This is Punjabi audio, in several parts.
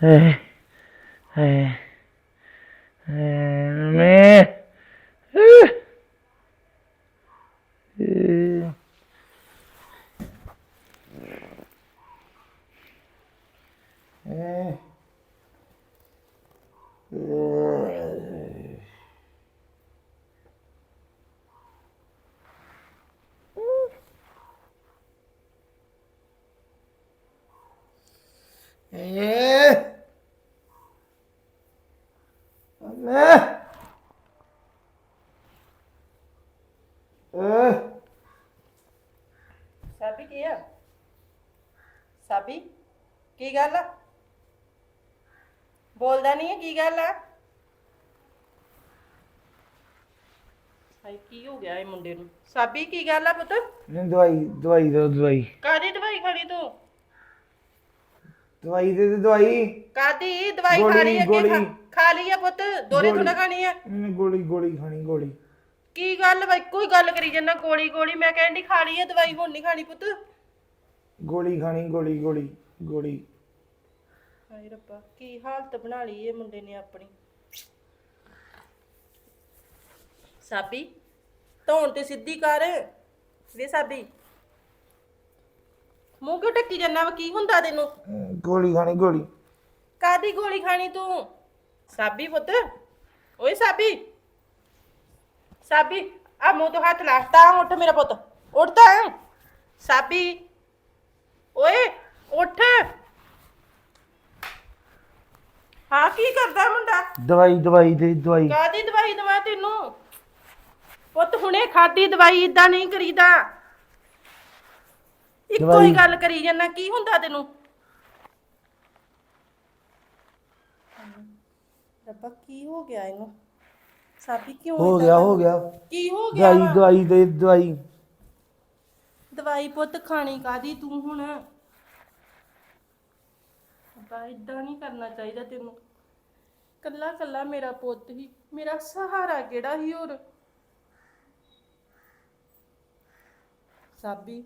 哎，哎。ਸਾਬੀ ਕੀ ਆ ਸਾਬੀ ਕੀ ਗੱਲ ਆ ਬੋਲਦਾ ਨਹੀਂ ਹੈ ਕੀ ਗੱਲ ਆ ਹਾਈ ਕੀ ਹੋ ਗਿਆ ਇਹ ਮੁੰਡੇ ਨੂੰ ਸਾਬੀ ਕੀ ਗੱਲ ਆ ਪੁੱਤ ਨਹੀਂ ਦਵਾਈ ਦਵਾਈ ਦੋ ਦਵਾਈ ਕਾਦੀ ਦਵਾਈ ਖਾਣੀ ਤੂੰ ਦਵਾਈ ਦੇ ਦੇ ਦਵਾਈ। ਕਾਦੀ? ਦਵਾਈ ਗੋਲੀ, ਖਾਣੀ ਕਿ ਖਾ- ਗੋਲੀ। ਖਾ ਲਈ ਆ ਪੁੱਤ। ਦੋਰੇ ਗੋਲੀ। ਥੋੜਾ ਖਾਣੀ ਆ। ਗੋਲੀ ਗੋਲੀ ਖਾਣੀ ਗੋਲੀ। ਕੀ ਗੱਲ ਵਾ? ਕੋਈ ਗੱਲ ਕਰੀ ਜੰਨਾ ਗੋਲੀ ਗੋਲੀ। ਮੈਂ ਕਹਿੰਦੀ ਖਾ ਲਈ ਆ ਦਵਾਈ ਹੁਣ ਨਹੀਂ ਖਾਣੀ ਪੁੱਤ। ਗੋਲੀ ਖਾਣੀ ਗੋਲੀ ਗੋਲੀ ਗੋਲੀ। ਹਾਏ ਰੱਬਾ ਕੀ ਹਾਲਤ ਬਣਾ ਲਈ ਇਹ ਮੁੰਡੇ ਨੇ ਆਪਣੀ। ਸਾਬੀ ਧੌਣ ਤੇ ਸਿੱਧੀ ਕਰ। ਵੇ ਸਾਬੀ। ਮੂੰਹ ਕਿਉਂ ਟੱਕੀ ਜੰਨਾ ਵਾ? ਕੀ ਹੁੰਦਾ ਤੈਨੂੰ? ਅਹ ਗੋਲੀ ਖਾਣੀ ਗੋਲੀ। ਕਾਦੀ ਗੋਲੀ ਖਾਣੀ ਤੂੰ? ਸਾਬੀ ਪੁੱਤ। ਓਏ ਸਾਬੀ। ਸਾਬੀ ਆ ਮੂੰਹ ਤੋਂ ਹੱਥ ਲਾ। ਤਾਂ ਉੱਠ ਮੇਰਾ ਪੁੱਤ। ਉੱਠ ਤਾਂ। ਸਾਬੀ। ਓਏ ਉੱਠ। ਹਾਂ ਕੀ ਕਰਦਾ ਮੁੰਡਾ? ਦਵਾਈ ਦਵਾਈ ਦੇ ਦਵਾਈ। ਕਾਦੀ ਦਵਾਈ ਦਵਾ ਤੈਨੂੰ? ਪੁੱਤ ਹੁਣੇ ਖਾਦੀ ਦਵਾਈ ਇਦਾਂ ਨਹੀਂ ਕਰੀਦਾ। ਇੱਕੋ ਦਵਾਈ- ਹੀ ਗੱਲ ਕਰੀ ਜਾਂਦਾ ਕੀ ਹੁੰਦਾ ਤੈਨੂੰ? ਰੱਬਾ ਕੀ ਹੋ ਗਿਆ ਇਹਨੂੰ? ਸਾਬੀ ਕਿਉਂ ਹੋ ਏਦਾਂ ਗਿਆ? ਹੋ ਗਿਆ। ਕੀ ਹੋ ਗਿਆ ਦਵਾਈ ਵਾ? ਦਵਾਈ ਦੇ ਦਵਾਈ। ਦਵਾਈ ਪੁੱਤ ਖਾਣੀ ਕਾਦੀ ਤੂੰ ਹੁਣ? ਅੱਬਾ ਇਦਾਂ ਨਹੀਂ ਕਰਨਾ ਚਾਹੀਦਾ ਤੈਨੂੰ। ਕੱਲਾ ਕੱਲਾ ਮੇਰਾ ਪੁੱਤ ਹੀ ਮੇਰਾ ਸਹਾਰਾ ਕਿਹੜਾ ਹੀ ਹੋਰ? ਸਾਬੀ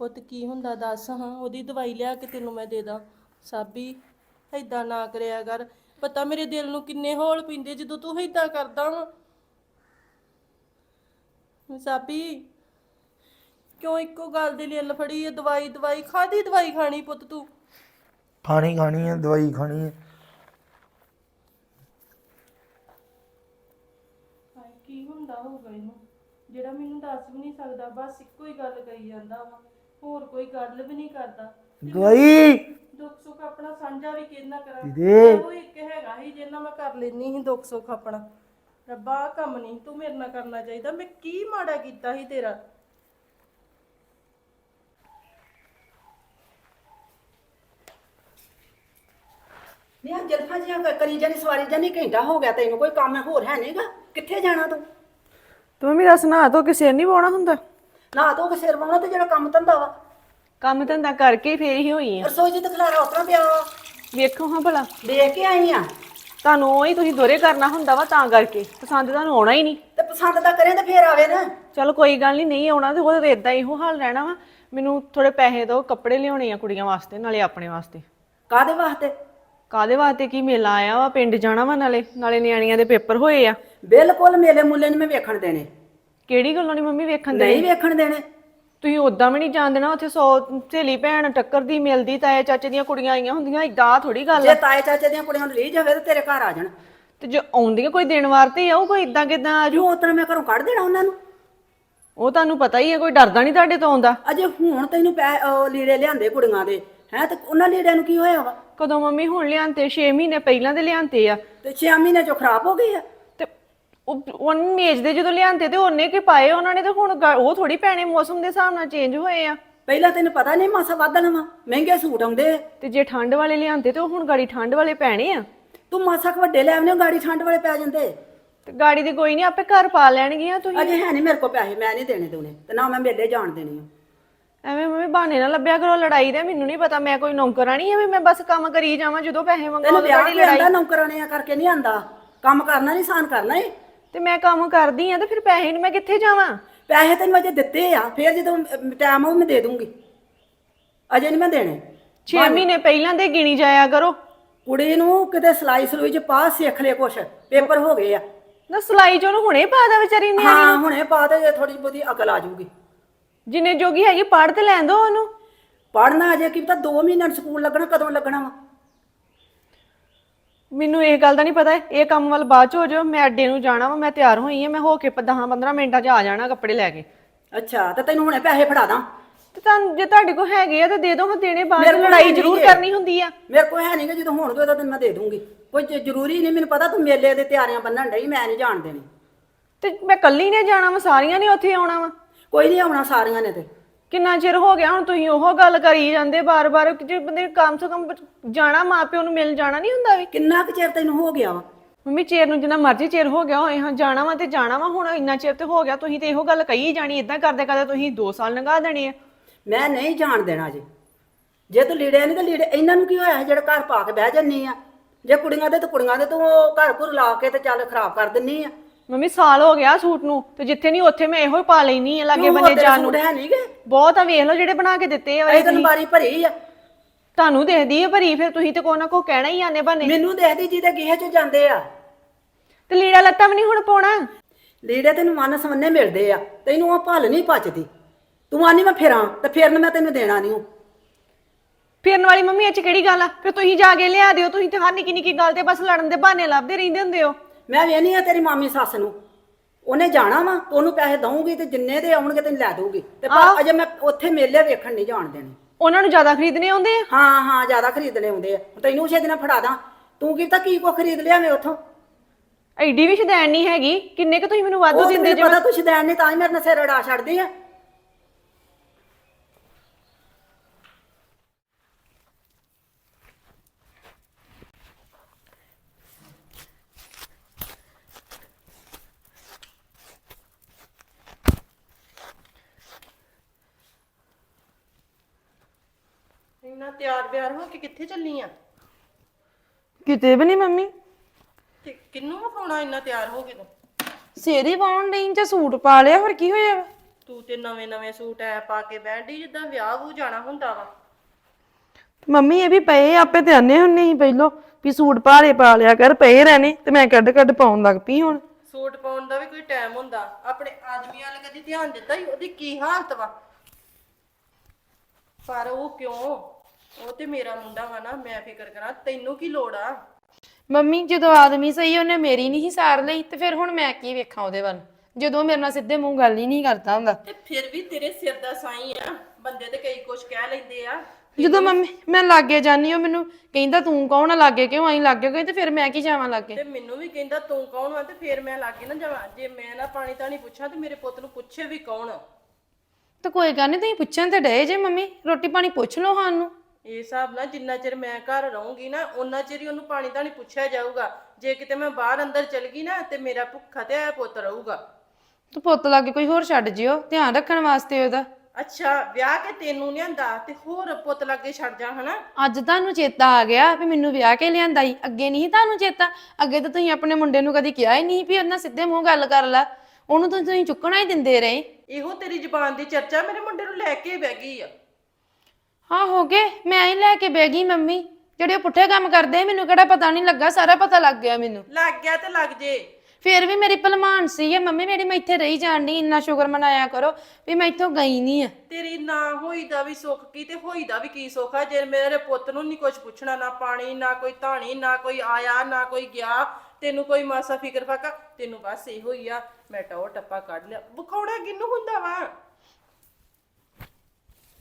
ਪੁੱਤ ਕੀ ਹੁੰਦਾ ਦੱਸ ਹਾਂ ਉਹਦੀ ਦਵਾਈ ਲਿਆ ਕੇ ਤੈਨੂੰ ਮੈਂ ਦੇ ਦਾਂ। ਸਾਬੀ ਏਦਾਂ ਨਾ ਕਰਿਆ ਕਰ। ਪਤਾ ਮੇਰੇ ਦਿਲ ਨੂੰ ਕਿੰਨੇ ਹੌਲ ਪਿੰਦੇ ਜਦੋਂ ਤੂੰ ਏਦਾਂ ਕਰਦਾ ਵਾ। ਸਾਬੀ ਕਿਉਂ ਇੱਕੋ ਗੱਲ ਦੇ ਲਈ ਫੜੀ ਹੈ ਦਵਾਈ ਦਵਾਈ ਖਾਦੀ ਦਵਾਈ ਖਾਣੀ ਪੁੱਤ ਤੂੰ? ਖਾਣੀ ਖਾਣੀ ਹੈ ਦਵਾਈ ਖਾਣੀ ਹੈ ਹਾਏ ਕੀ ਹੁੰਦਾ ਹੋਊਗਾ ਇਹਨੂੰ? ਜਿਹੜਾ ਮੈਨੂੰ ਦੱਸ ਵੀ ਨਹੀਂ ਸਕਦਾ ਬਸ ਇੱਕੋ ਹੀ ਗੱਲ ਕਰੀ ਜਾਂਦਾ ਵਾ। ਹੋਰ ਕੋਈ ਗੱਲ ਵੀ ਨਹੀਂ ਕਰਦਾ। ਦਵਾਈ? ਦੁੱਖ ਸੁੱਖ ਆਪਣਾ ਸਾਂਝਾ ਵੀ ਕਿਹਨਾਂ ਕਰਾਂ। ਦੀਦੀ। ਉਹ ਇੱਕ ਹੈਗਾ ਹੀ ਜਿਹਨਾਂ ਮੈਂ ਕਰ ਲੈਣੀ ਸੀ ਦੁੱਖ ਸੁੱਖ ਆਪਣਾ। ਰੱਬਾ ਆਹ ਕੰਮ ਨਹੀਂ ਤੂੰ ਮੇਰੇ ਨਾਲ ਕਰਨਾ ਚਾਹੀਦਾ। ਮੈਂ ਕੀ ਮਾੜਾ ਕੀਤਾ ਸੀ ਤੇਰਾ? ਨਹੀਂ ਆ ਜਲਫਾ ਜਿਹਾ ਕਰੀ ਜਾਨੀ ਸਵਾਰੀ ਜਾਨੀ ਘੰਟਾ ਹੋ ਗਿਆ ਤੈਨੂੰ ਕੋਈ ਕੰਮ ਹੋਰ ਹੈ ਨਹੀਂਗਾ ਕਿੱਥੇ ਜਾਣਾ ਤੂੰ? ਤੂੰ ਵੀ ਦੱਸ ਨਾ ਤੋ ਕਿਸੇ ਨਹੀਂ ਪਾਉਣਾ ਹੁੰਦਾ? ਨਾ ਤੂੰ ਕਿ ਸਿਰ ਪਾਉਣਾ ਤੇ ਜਿਹੜਾ ਕੰਮ ਧੰਦਾ ਵਾ। ਕੰਮ ਧੰਦਾ ਕਰਕੇ ਹੀ ਫੇਰ ਹੀ ਹੋਈ ਆ। ਰਸੋਈ 'ਚ ਤੇ ਖਲਾਰਾ ਉਤਰਾ ਪਿਆ ਵਾ। ਵੇਖੋ ਹਾਂ ਭਲਾ। ਦੇਖ ਕੇ ਆਈ ਆ। ਤੁਹਾਨੂੰ ਉਹ ਹੀ ਤੁਸੀਂ ਦੋਰੇ ਕਰਨਾ ਹੁੰਦਾ ਵਾ ਤਾਂ ਕਰਕੇ। ਪਸੰਦ ਤੁਹਾਨੂੰ ਆਉਣਾ ਹੀ ਨਹੀਂ। ਤੇ ਪਸੰਦ ਦਾ ਕਰੇ ਤੇ ਫੇਰ ਆਵੇ ਨਾ। ਚਲ ਕੋਈ ਗੱਲ ਨਹੀਂ ਨਹੀਂ ਆਉਣਾ ਤੇ ਉਹ ਇਦਾਂ ਇਹੋ ਹਾਲ ਰਹਿਣਾ ਵਾ। ਮੈਨੂੰ ਥੋੜੇ ਪੈਸੇ ਦਿਓ ਕੱਪੜੇ ਲਿਆਉਣੇ ਆ ਕੁੜੀਆਂ ਵਾਸਤੇ ਨਾਲੇ ਆਪਣੇ ਵਾਸਤੇ। ਕਾਦੇ ਵਾਸਤੇ? ਕਾਦੇ ਵਾਸਤੇ ਕੀ ਮੇਲਾ ਆਇਆ ਵਾ ਪਿੰਡ ਜਾਣਾ ਵਾ ਨਾਲੇ ਨਾਲੇ ਨਿਆਣੀਆਂ ਦੇ ਪੇਪਰ ਹੋਏ ਆ। ਬਿਲਕੁਲ ਮੇਲੇ ਮੁੱਲੇ ਨੂੰ ਮੈਂ ਵੇਖਣ ਦੇਣੇ। ਕਿਹੜੀ ਗੱਲੋਂ ਨਹੀਂ ਮੰਮੀ ਵੇਖਣ ਦੇ ਨਹੀਂ ਵੇਖਣ ਦੇਣੇ। ਤੁਸੀਂ ਉਦਾਂ ਵੀ ਨਹੀਂ ਜਾਣ ਦੇਣਾ ਉੱਥੇ ਸੌ ਸਹੇਲੀ ਭੈਣ ਟੱਕਰਦੀ ਮਿਲਦੀ ਤਾਏ ਚਾਚੇ ਦੀਆਂ ਕੁੜੀਆਂ ਆਈਆਂ ਹੁੰਦੀਆਂ ਇਦਾਂ ਥੋੜੀ ਗੱਲ ਜੇ ਆ ਤਾਏ ਚਾਚੇ ਦੀਆਂ ਕੁੜੀਆਂ ਨੂੰ ਲਈ ਜਾਵੇ ਤੇ ਤੇਰੇ ਘਰ ਆ ਜਾਣ। ਤੇ ਜੇ ਆਉਂਦੀਆਂ ਕੋਈ ਦਿਨ ਵਾਰ ਤੇ ਆਊ ਕੋਈ ਇਦਾਂ ਕਿਦਾਂ ਆ ਜੋ ਉਤਰਾ ਮੈਂ ਘਰੋਂ ਕੱਢ ਦੇਣਾ ਉਹਨਾਂ ਨੂੰ? ਉਹ ਤੁਹਾਨੂੰ ਪਤਾ ਹੀ ਹੈ ਕੋਈ ਡਰਦਾ ਨਹੀਂ ਤੁਹਾਡੇ ਤੋਂ ਆਉਂਦਾ। ਅਜੇ ਹੁਣ ਤੈਨੂੰ ਪੈ ਉਹ ਲੀੜੇ ਲਿਆਂਦੇ ਕੁੜੀਆਂ ਦੇ ਹੈ ਤੇ ਉਹਨਾਂ ਲੀੜਿਆਂ ਨੂੰ ਕੀ ਹੋਇਆ ਵਾ? ਕਦੋਂ ਮੰਮੀ ਹੁਣ ਲਿਆਂਤੇ 6 ਮਹੀਨੇ ਪਹਿਲਾਂ ਦੇ ਲਿਆਂਤੇ ਆ। ਤੇ 6 ਮਹੀਨੇ ਚੋਂ ਖਰਾਬ ਹੋ ਗਈ ਆ? ਉਹ ਉਹਨ ਮੇਜ ਦੇ ਜਦੋਂ ਲਿਆਂਤੇ ਤੇ ਉਹਨੇ ਕਿ ਪਾਏ ਉਹਨਾਂ ਨੇ ਤੇ ਹੁਣ ਗ- ਉਹ ਥੋੜੀ ਪੈਣੇ ਮੌਸਮ ਦੇ ਹਿਸਾਬ ਨਾਲ ਚੇਂਜ ਹੋਏ ਆ। ਪਹਿਲਾਂ ਤੈਨੂੰ ਪਤਾ ਨਹੀਂ ਮਾਸਾ ਵਾਧਣਾ ਵਾ ਮਹਿੰਗੇ ਸੂਟ ਆਉਂਦੇ ਆ। ਤੇ ਜੇ ਠੰਡ ਵਾਲੇ ਲਿਆਂਤੇ ਤੇ ਉਹ ਹੁਣ ਗਾੜੀ ਠੰਡ ਵਾਲੇ ਪੈਣੇ ਆ। ਤੂੰ ਮਾਸਾ ਕੁ ਵੱਡੇ ਲੈ ਗਾੜੀ ਠੰਡ ਵਾਲੇ ਪੈ ਜਾਂਦੇ। ਤੇ ਗਾੜੀ ਦੀ ਕੋਈ ਨਹੀਂ ਆਪੇ ਘਰ ਪਾ ਲੈਣਗੀਆਂ ਤੁਸੀਂ। ਅਜੇ ਹੈ ਨਹੀਂ ਮੇਰੇ ਕੋਲ ਪੈਸੇ ਮੈਂ ਨਹੀਂ ਦੇਣੇ ਤੂਨੇ ਤੇ ਨਾ ਮੈਂ ਮੇਲੇ ਜਾਣ ਦੇਣੀ ਆ। ਐਵੇਂ ਮੰਮੀ ਬਹਾਨੇ ਨਾ ਲੱਭਿਆ ਕਰੋ ਲੜਾਈ ਦੇ ਮੈਨੂੰ ਨਹੀਂ ਪਤਾ ਮੈਂ ਕੋਈ ਨੌਕਰਾਣੀ ਐਵੇਂ ਮੈਂ ਬਸ ਕੰਮ ਕਰੀ ਜਾਵਾਂ ਜਦੋਂ ਪੈਸੇ ਮੰਗੋ ਤੈਨੂੰ ਵਿਆਹ ਲੜਾਈ। ਨੌਕਰਾਣੀਆਂ ਕਰਕੇ ਨਹੀਂ ਆਂਦਾ। ਕੰਮ ਕਰਨਾ ਨਹੀਂ ਸਾਨ ਕਰਨਾ ਏ। ਤੇ ਮੈਂ ਕੰਮ ਕਰਦੀ ਆ ਤੇ ਫਿਰ ਪੈਸੇ ਨੂੰ ਮੈਂ ਕਿੱਥੇ ਜਾਵਾਂ? ਪੈਸੇ ਤੈਨੂੰ ਅਜੇ ਦਿੱਤੇ ਆ ਫੇਰ ਜਦੋਂ ਟਾਈਮ ਆਊ ਮੈਂ ਦੇ ਦੂੰਗੀ। ਅਜੇ ਨਹੀਂ ਮੈਂ ਦੇਣੇ। 6 ਮਹੀਨੇ ਪਹਿਲਾਂ ਦੇ ਗਿਣੀ ਜਾਇਆ ਕਰੋ। ਕੁੜੀ ਨੂੰ ਕਿਤੇ ਸਲਾਈ ਸਲੂਈ ਚ ਪਾ ਸਿੱਖ ਲੈ ਕੁਛ। ਪੇਪਰ ਹੋ ਗਏ ਆ। ਨਾ ਸਲਾਈ ਚ ਉਹਨੂੰ ਹੁਣੇ ਪਾ ਦਾ ਵਿਚਾਰੀ ਨੇ ਹਾਂ ਹੁਣੇ ਪਾ ਦੇ ਜੇ ਥੋੜੀ ਬਹੁਤੀ ਅਕਲ ਆ ਜਾਊਗੀ। ਜਿੰਨੇ ਜੋਗੀ ਹੈਗੀ ਪੜ੍ਹ ਤੇ ਲੈਣ ਦੋ ਉਹਨੂੰ। ਪੜਨਾ ਅਜੇ ਕੀ ਪਤਾ 2 ਮਹੀਨਿਆਂ ਨੂੰ ਸਕੂਲ ਲੱਗਣਾ ਕਦੋਂ ਲੱਗਣਾ ਵਾ। ਮੈਨੂੰ ਇਹ ਗੱਲ ਦਾ ਨਹੀਂ ਪਤਾ ਇਹ ਕੰਮ ਵੱਲ ਬਾਅਦ ਚ ਹੋ ਜਾਓ ਮੈਂ ਅੱਡੇ ਨੂੰ ਜਾਣਾ ਵਾ ਮੈਂ ਤਿਆਰ ਹੋਈ ਆ ਮੈਂ ਹੋ ਕੇ 10 15 ਮਿੰਟਾਂ ਚ ਆ ਜਾਣਾ ਕੱਪੜੇ ਲੈ ਕੇ। ਅੱਛਾ ਤੇ ਤੈਨੂੰ ਹੁਣੇ ਪੈਸੇ ਫੜਾ ਦਾਂ। ਤੇ ਤੁਹਾਨੂੰ ਜੇ ਤੁਹਾਡੇ ਕੋਲ ਹੈਗੇ ਆ ਤੇ ਦੇ ਦਿਓ ਮੈਂ ਦੇਣੇ ਬਾਅਦ ਮੇਰੇ ਚ ਕੋਲ ਲੜਾਈ ਜ਼ਰੂਰ। ਕਰਨੀ ਹੁੰਦੀ ਆ। ਮੇਰੇ ਕੋਲ ਹੈ ਨਹੀਂਗਾ ਜਦੋਂ ਹੋਣਗੇ ਤਾਂ ਤੈਨੂੰ ਮੈਂ ਦੇ ਦੂੰਗੀ। ਕੋਈ ਜ- ਜ਼ਰੂਰੀ ਨਹੀਂ ਮੈਨੂੰ ਪਤਾ ਤੂੰ ਮੇਲੇ ਦੇ ਤਿਆਰੀਆਂ ਬੰਨਣ ਡਈ ਮੈਂ ਨਹੀਂ ਜਾਣ ਦੇਣੀ। ਤੇ ਮੈਂ ਕੱਲੀ ਨੇ ਜਾਣਾ ਵਾ ਸਾਰੀਆਂ ਨੇ ਉੱਥੇ ਆਉਣਾ ਵਾ? ਕੋਈ ਨਹੀਂ ਆਉਣਾ ਸਾਰੀਆਂ ਨੇ ਤੇ। ਕਿੰਨਾ ਚਿਰ ਹੋ ਗਿਆ ਹੁਣ ਤੁਸੀਂ ਉਹ ਗੱਲ ਕਰੀ ਜਾਂਦੇ ਬਾਰ-ਬਾਰ ਕਿ ਜੇ ਬੰਦੇ ਨੇ ਕੰਮ ਤੋਂ ਕੰਮ ਜਾਣਾ ਮਾਪਿਓ ਨੂੰ ਮਿਲਣ ਜਾਣਾ ਨਹੀਂ ਹੁੰਦਾ ਵੀ? ਕਿੰਨਾ ਕੁ ਚਿਰ ਤੈਨੂੰ ਹੋ ਗਿਆ ਵਾ? ਮੰਮੀ ਚਿਰ ਨੂੰ ਜਿੰਨਾ ਮਰਜ਼ੀ ਚਿਰ ਹੋ ਗਿਆ ਹੋਏ ਹਾਂ ਜਾਣਾ ਵਾ ਤੇ ਜਾਣਾ ਵਾ ਹੁਣ ਇੰਨਾ ਚਿਰ ਤੇ ਹੋ ਗਿਆ ਤੁਸੀਂ ਤੇ ਇਹੋ ਗੱਲ ਕਹੀ ਜਾਣੀ ਇਦਾਂ ਕਰਦੇ ਕਰਦੇ ਤੁਸੀਂ 2 ਸਾਲ ਲੰਘਾ ਦੇਣੇ ਆ। ਮੈਂ ਨਹੀਂ ਜਾਣ ਦੇਣਾ ਜੇ। ਜੇ ਤੂੰ ਲੀੜੇ ਨਹੀਂ ਤਾਂ ਲੀੜੇ ਇਹਨਾਂ ਨੂੰ ਕੀ ਹੋਇਆ ਜਿਹੜਾ ਘਰ ਪਾ ਕੇ ਬਹਿ ਜੰਨੀ ਆ? ਜੇ ਕੁੜੀਆਂ ਦੇ ਤਾਂ ਕੁੜੀਆਂ ਦੇ ਤੂੰ ਉਹ ਘਰ ਘੁਰ ਲਾ ਕੇ ਤੇ ਚੱਲ ਖਰਾਬ ਕਰ ਦਿੰਨੀ ਆ। ਮੰਮੀ ਸਾਲ ਹੋ ਗਿਆ ਸੂਟ ਨੂੰ ਤੇ ਜਿੱਥੇ ਨਹੀਂ ਉੱਥੇ ਮੈਂ ਇਹੋ ਹੀ ਪਾ ਲੈਣੀ ਆ ਲਾਗੇ ਬੰਨੇ ਜਾਣ ਨੂੰ। ਬਹੁਤ ਆ ਵੇਖ ਲਓ ਜਿਹੜੇ ਬਣਾ ਕੇ ਦਿੱਤੇ ਆ ਤੈਨੂੰ ਬਾਰੀ ਭਰੀ ਆ। ਤੁਹਾਨੂੰ ਦੇਖਦੀ ਆ ਭਰੀ ਫਿਰ ਤੁਸੀਂ ਤੇ ਕੋਈ ਨਾ ਕੋ ਕਹਿਣਾ ਹੀ ਆਨੇ ਬਨੇ ਮੈਨੂੰ ਦੇਖਦੀ ਜਿਹਦੇ ਗੇਹ ਚ ਜਾਂਦੇ ਆ। ਤੇ ਲੀੜਾ ਲੱਤਾ ਵੀ ਨਹੀਂ ਹੁਣ ਪਾਉਣਾ? ਲੀੜੇ ਤੈਨੂੰ ਮਨ ਸਮੰਨੇ ਮਿਲਦੇ ਆ ਤੈਨੂੰ ਉਹ ਭਲ ਨਹੀਂ ਪਚਦੀ। ਤੂੰ ਆਨੀ ਮੈਂ ਫਿਰਾਂ ਤੇ ਫਿਰਨ ਮੈਂ ਤੈਨੂੰ ਦੇਣਾ ਨਹੀਂ ਫਿਰਨ ਵਾਲੀ ਮੰਮੀ ਇਹ ਚ ਕਿਹੜੀ ਗੱਲ ਆ? ਫਿਰ ਤੁਸੀਂ ਜਾ ਕੇ ਲਿਆ ਦਿਓ ਤੁਸੀਂ ਤੇ ਹਰ ਨਿੱਕੀ ਨਿੱਕੀ ਗੱਲ ਤੇ ਬਸ ਲੜਨ ਦੇ ਬਹਾਨੇ ਲੱਭਦੇ ਰਹਿੰਦੇ ਹੁੰਦੇ ਹੋ। ਮੈਂ ਵੇਹਨੀ ਆ ਤੇਰੀ ਮਾਮੀ ਸੱਸ ਨੂੰ। ਉਹਨੇ ਜਾਣਾ ਵਾ ਉਹਨੂੰ ਪੈਸੇ ਦਊਂਗੀ ਤੇ ਜਿੰਨੇ ਦੇ ਆਉਣਗੇ ਤੈਨੂੰ ਲੈ ਦਊਗੀ। ਤੇ ਪਰ ਅਜੇ ਮੈਂ ਉੱਥੇ ਮੇਲੇ ਵੇਖਣ ਨਹੀਂ ਜਾਣ ਦੇਣੇ। ਉਹਨਾਂ ਨੂੰ ਜ਼ਿਆਦਾ ਖਰੀਦਣੇ ਆਉਂਦੇ ਆ? ਹਾਂ ਹਾਂ ਜ਼ਿਆਦਾ ਖਰੀਦਣੇ ਆਉਂਦੇ ਆ। ਤੈਨੂੰ ਛੇ ਦਿਨਾਂ ਫੜਾ ਦਾਂ। ਤੂੰ ਕੀ ਤਾਂ ਕੀ ਕੋ ਖਰੀਦ ਲਿਆ ਮੈਂ ਉੱਥੋਂ? ਐਡੀ ਵੀ ਸ਼ਦੈਨ ਨਹੀਂ ਹੈਗੀ। ਕਿੰਨੇ ਕੁ ਤੁਸੀਂ ਮੈਨੂੰ ਵਾਧੂ ਉਹ ਤੇ ਦਿੰਦੇ ਮੈਨੂੰ ਪਤਾ ਤੂੰ ਸ਼ਦੈਨ ਨੇ ਤਾਂ ਹੀ ਮੇਰੇ ਨਾਲ ਸਿਰ ਅੜਾ ਛੱਡਦੀ ਆ। ਇੰਨਾ ਤਿਆਰ ਬਿਆਰ ਹੋ ਕੇ ਕਿੱਥੇ ਚੱਲੀ ਆ? ਕਿਤੇ ਵੀ ਨਹੀਂ ਮੰਮੀ। ਤੇ ਕਿੰਨੂੰ ਵਿਖਾਉਣਾ ਇੰਨਾ ਤਿਆਰ ਹੋ ਕੇ ਤੂੰ? ਸੇਰੀ ਪਾਉਣ ਲਈ ਜਾਂ ਸੂਟ ਪਾ ਲਿਆ ਹੋਰ ਕੀ ਹੋਇਆ ਵਾ? ਤੂੰ ਤੇ ਨਵੇਂ ਨਵੇਂ ਸੂਟ ਐ ਪਾ ਕੇ ਬੈਠੀ ਜਿੱਦਾਂ ਵਿਆਹ ਵੂ ਜਾਣਾ ਹੁੰਦਾ ਵਾ। ਮੰਮੀ ਇਹ ਵੀ ਪਏ ਆਪੇ ਤੇ ਆਨੇ ਹੁੰਨੇ ਸੀ ਪਹਿਲੋਂ ਵੀ ਸੂਟ ਪਾਲੇ ਪਾ ਲਿਆ ਕਰ ਪਏ ਰਹਿਣੇ ਤੇ ਮੈਂ ਕੱਢ ਕੱਢ ਪਾਉਣ ਲੱਗ ਪਈ ਹੁਣ। ਸੂਟ ਪਾਉਣ ਦਾ ਵੀ ਕੋਈ ਟਾਈਮ ਹੁੰਦਾ। ਆਪਣੇ ਆਦਮੀ ਵਾਲ ਕਦੀ ਧਿਆਨ ਦਿੱਤਾ ਹੀ ਉਹਦੀ ਕੀ ਹਾਲਤ ਵਾ? ਪਰ ਉਹ ਕਿਉਂ? ਉਹ ਤੇ ਮੇਰਾ ਮੁੰਡਾ ਵਾ ਨਾ ਮੈਂ ਫਿਕਰ ਕਰਾਂ ਤੈਨੂੰ ਕੀ ਲੋੜ ਆ? ਮੰਮੀ ਜਦੋਂ ਆਦਮੀ ਸਹੀ ਉਹਨੇ ਮੇਰੀ ਨਹੀਂ ਸਾਰ ਲਈ ਤੇ ਫਿਰ ਹੁਣ ਮੈਂ ਕੀ ਵੇਖਾਂ ਉਹਦੇ ਵੱਲ? ਜਦੋਂ ਮੇਰੇ ਨਾਲ ਸਿੱਧੇ ਮੂੰਹ ਗੱਲ ਹੀ ਨਹੀਂ ਕਰਦਾ ਹੁੰਦਾ। ਤੇ ਫਿਰ ਵੀ ਤੇਰੇ ਸਿਰ ਦਾ ਸਾਈ ਆ। ਬੰਦੇ ਤੇ ਕਈ ਕੁਛ ਕਹਿ ਲੈਂਦੇ ਆ। ਜਦੋਂ ਮੰਮੀ ਮੈਂ ਲਾਗੇ ਜਾਨੀ ਉਹ ਮੈਨੂੰ ਕਹਿੰਦਾ ਤੂੰ ਕੌਣ ਆ ਲਾਗੇ ਕਿਉਂ ਆਈ ਲਾਗੇ ਗਈ ਤੇ ਫਿਰ ਮੈਂ ਕੀ ਜਾਵਾਂ ਲਾਗੇ? ਤੇ ਮੈਨੂੰ ਵੀ ਕਹਿੰਦਾ ਤੂੰ ਕੌਣ ਆ? ਤੇ ਫਿਰ ਮੈਂ ਲਾਗੇ ਨਾ ਜਾਵਾਂ। ਜੇ ਮੈਂ ਨਾ ਪਾਣੀ ਤਾਂ ਨਹੀਂ ਪੁੱਛਾਂ ਤੇ ਮੇਰੇ ਪੁੱਤ ਨੂੰ ਪੁੱਛੇ ਵੀ ਕੌਣ ਤੇ ਕੋਈ ਗੱਲ ਨਹੀਂ ਤੁਸੀਂ ਪੁੱਛਣ ਤੇ ਡਏ ਜੇ ਮੰਮੀ। ਰੋਟੀ ਪਾਣੀ ਪੁੱਛ ਲਓ ਸਾਨੂੰ। ਇਹ ਹਿਸਾਬ ਨਾਲ ਜਿੰਨਾ ਚਿਰ ਮੈਂ ਘਰ ਰਹੂੰਗੀ ਨਾ ਉਹਨਾਂ ਚਿਰ ਹੀ ਉਹਨੂੰ ਪਾਣੀ ਨਹੀਂ ਪੁੱਛਿਆ ਜਾਊਗਾ। ਜੇ ਕਿਤੇ ਮੈਂ ਬਾਹਰ ਅੰਦਰ ਚਲ ਗਈ ਨਾ ਤੇ ਮੇਰਾ ਭੁੱਖਾ ਤੇ ਆਇਆ ਪੁੱਤ ਰਹੂਗਾ। ਤੂੰ ਪੁੱਤ ਲਾਗੇ ਕੋਈ ਹੋਰ ਛੱਡ ਜਿਓ ਧਿਆਨ ਰੱਖਣ ਵਾਸਤੇ ਉਹਦਾ। ਅੱਛਾ ਵਿਆਹ ਕੇ ਤੈਨੂੰ ਲਿਆਂਦਾ ਤੇ ਹੋਰ ਪੁੱਤ ਲੱਗੇ ਛੱਡ ਜਾ ਹਨਾ? ਅੱਜ ਤੁਹਾਨੂੰ ਚੇਤਾ ਆ ਗਿਆ ਵੀ ਮੈਨੂੰ ਵਿਆਹ ਕੇ ਲਿਆਂਦਾ ਈ ਅੱਗੇ ਨਹੀਂ ਤੁਹਾਨੂੰ ਚੇਤਾ। ਅੱਗੇ ਤਾਂ ਤੁਸੀਂ ਆਪਣੇ ਮੁੰਡੇ ਨੂੰ ਕਦੀ ਕਿਹਾ ਹੀ ਨਹੀਂ ਵੀ ਉਹਨਾਂ ਸਿੱਧੇ ਮੂੰਹ ਗੱਲ ਕਰ ਲੈ। ਉਹਨੂੰ ਤਾਂ ਤੁਸੀਂ ਚੁੱਕਣਾ ਹੀ ਦਿੰਦੇ ਰਹੇ। ਇਹੋ ਤੇਰੀ ਜ਼ੁਬਾਨ ਦੀ ਚਰਚਾ ਮੇਰੇ ਮੁੰਡੇ ਨੂੰ ਲੈ ਕੇ ਬਹਿ ਗਈ ਆ। ਹਾਂ ਹੋ ਗਏ। ਮੈਂ ਹੀ ਲੈ ਕੇ ਬਹਿ ਗਈ ਮੰਮੀ। ਜਿਹੜੇ ਉਹ ਪੁੱਠੇ ਕੰਮ ਕਰਦੇ ਮੈਨੂੰ ਕਿਹੜਾ ਪਤਾ ਨਹੀਂ ਲੱਗਾ ਸਾਰਾ ਪਤਾ ਲੱਗ ਗਿਆ ਮੈਨੂੰ। ਲੱਗ ਗਿਆ ਤੇ ਲੱਗ ਜੇ। ਫੇਰ ਵੀ ਮੇਰੀ ਭਲਮਾਨ ਸੀ ਇਹ ਮੰਮੀ ਮੇਰੀ ਮੈਂ ਇੱਥੇ ਰਹੀ ਜਾਣ ਦੀ ਇੰਨਾ ਸ਼ੁਕਰ ਮਨਾਇਆ ਕਰੋ ਵੀ ਮੈਂ ਇੱਥੋਂ ਗਈ ਨਹੀਂ ਆ। ਤੇਰੀ ਨਾ ਹੋਈ ਦਾ ਵੀ ਸੁੱਖ ਕੀ ਤੇ ਹੋਈ ਦਾ ਵੀ ਕੀ ਸੁੱਖ ਆ। ਜੇ ਮੇਰੇ ਪੁੱਤ ਨੂੰ ਨਹੀਂ ਕੁਝ ਪੁੱਛਣਾ ਨਾ ਪਾਣੀ ਨਾ ਕੋਈ ਧਾਣੀ ਨਾ ਕੋਈ ਆਇਆ ਨਾ ਕੋਈ ਗਿਆ ਤੈਨੂੰ ਕੋਈ ਮਾਸਾ ਫਿਕਰ ਫਾਕਾ ਤੈਨੂੰ ਬਸ ਇਹੋ ਹੀ ਆ। ਮੈਂ ਟੋ ਟੱਪਾ ਕੱਢ ਲਿਆ। ਵਿਖਾਉਣਾ ਕਿਹਨੂੰ ਹੁੰਦਾ ਵਾ?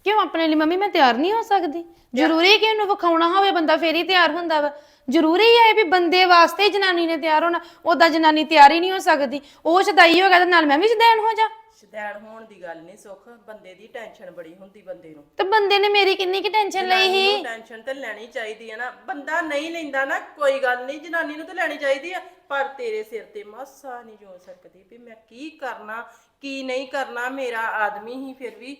ਕਿਉਂ ਆਪਣੇ ਲਈ ਮੰਮੀ ਮੈਂ ਤਿਆਰ ਨਹੀਂ ਹੋ ਸਕਦੀ? ਜ਼ਰੂਰੀ ਕਿ ਉਹਨੂੰ ਵਿਖਾਉਣਾ ਹੋਵੇ? ਬੰਦਾ ਫੇਰ ਹੀ ਤਿਆਰ ਹੁੰਦਾ ਵਾ। ਜ਼ਰੂਰੀ ਹੈ ਵੀ ਬੰਦੇ ਵਾਸਤੇ ਹੀ ਜਨਾਨੀ ਨੇ ਤਿਆਰ ਹੋਣਾ। ਉਹਦਾ ਜਨਾਨੀ ਤਿਆਰ ਹੀ ਨਹੀਂ ਹੋ ਸਕਦੀ। ਉਹ ਸ਼ਦਾਈ ਹੋ ਗਿਆ ਤੇ ਨਾਲ ਮੈਂ ਵੀ ਸ਼ਦੈਣ ਹੋ ਜਾ। ਸ਼ਦੈਣ ਹੋਣ ਦੀ ਗੱਲ ਨਹੀਂ ਸੁੱਖ। ਬੰਦੇ ਦੀ ਟੈਨਸ਼ਨ ਬੜੀ ਹੁੰਦੀ ਬੰਦੇ ਨੂੰ। ਤੇ ਬੰਦੇ ਨੇ ਮੇਰੀ ਕਿੰਨੀ ਕਿ ਟੈਨਸ਼ਨ ਲਈ ਨੂੰ ਟੈਨਸ਼ਨ ਤੇ ਲੈਣੀ ਚਾਹੀਦੀ ਹੈ ਨਾ। ਬੰਦਾ ਨਹੀਂ ਲੈਂਦਾ ਨਾ ਕੋਈ ਗੱਲ ਨਹੀਂ। ਜਨਾਨੀ ਨੂੰ ਤੇ ਲੈਣੀ ਚਾਹੀਦੀ ਆ। ਪਰ ਤੇਰੇ ਸਿਰ ਤੇ ਮਾਸਾ ਨਹੀਂ ਜੋ ਸਕਦੀ ਵੀ ਮੈਂ ਕੀ ਕਰਨਾ ਕੀ ਨਹੀਂ ਕਰਨਾ। ਮੇਰਾ ਆਦਮੀ ਹੀ ਫਿਰ ਵੀ